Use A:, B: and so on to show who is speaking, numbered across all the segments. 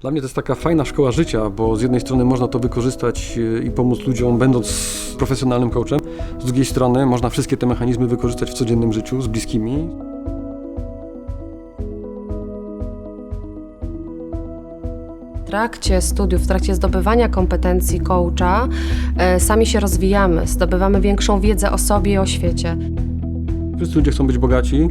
A: Dla mnie to jest taka fajna szkoła życia, bo z jednej strony można to wykorzystać y, i pomóc ludziom, będąc profesjonalnym coachem, z drugiej strony można wszystkie te mechanizmy wykorzystać w codziennym życiu z bliskimi.
B: W trakcie studiów, w trakcie zdobywania kompetencji coacha e, sami się rozwijamy, zdobywamy większą wiedzę o sobie i o świecie.
A: Wszyscy ludzie chcą być bogaci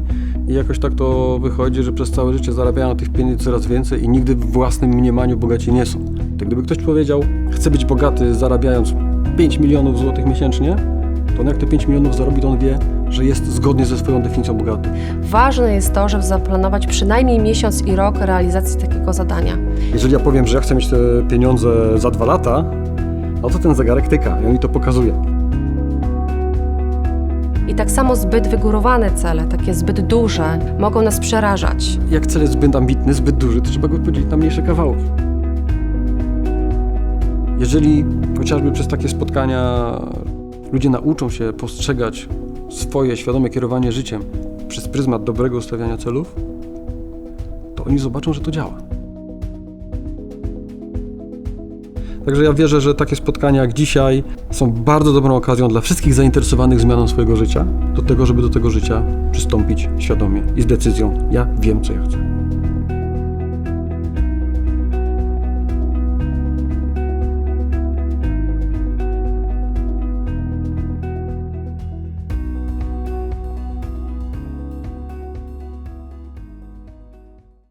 A: i jakoś tak to wychodzi, że przez całe życie zarabiają tych pieniędzy coraz więcej i nigdy w własnym mniemaniu bogaci nie są. Tak gdyby ktoś powiedział, chce być bogaty zarabiając 5 milionów złotych miesięcznie, to on jak te 5 milionów zarobi, to on wie, że jest zgodnie ze swoją definicją bogaty.
B: Ważne jest to, żeby zaplanować przynajmniej miesiąc i rok realizacji takiego zadania.
A: Jeżeli ja powiem, że ja chcę mieć te pieniądze za dwa lata, no to ten zegarek tyka i on mi to pokazuje.
B: I tak samo zbyt wygórowane cele, takie zbyt duże, mogą nas przerażać.
A: Jak cel jest zbyt ambitny, zbyt duży, to trzeba go podzielić na mniejsze kawałki. Jeżeli chociażby przez takie spotkania ludzie nauczą się postrzegać swoje świadome kierowanie życiem przez pryzmat dobrego ustawiania celów, to oni zobaczą, że to działa. Także ja wierzę, że takie spotkania jak dzisiaj są bardzo dobrą okazją dla wszystkich zainteresowanych zmianą swojego życia, do tego, żeby do tego życia przystąpić świadomie i z decyzją: ja wiem, co ja chcę.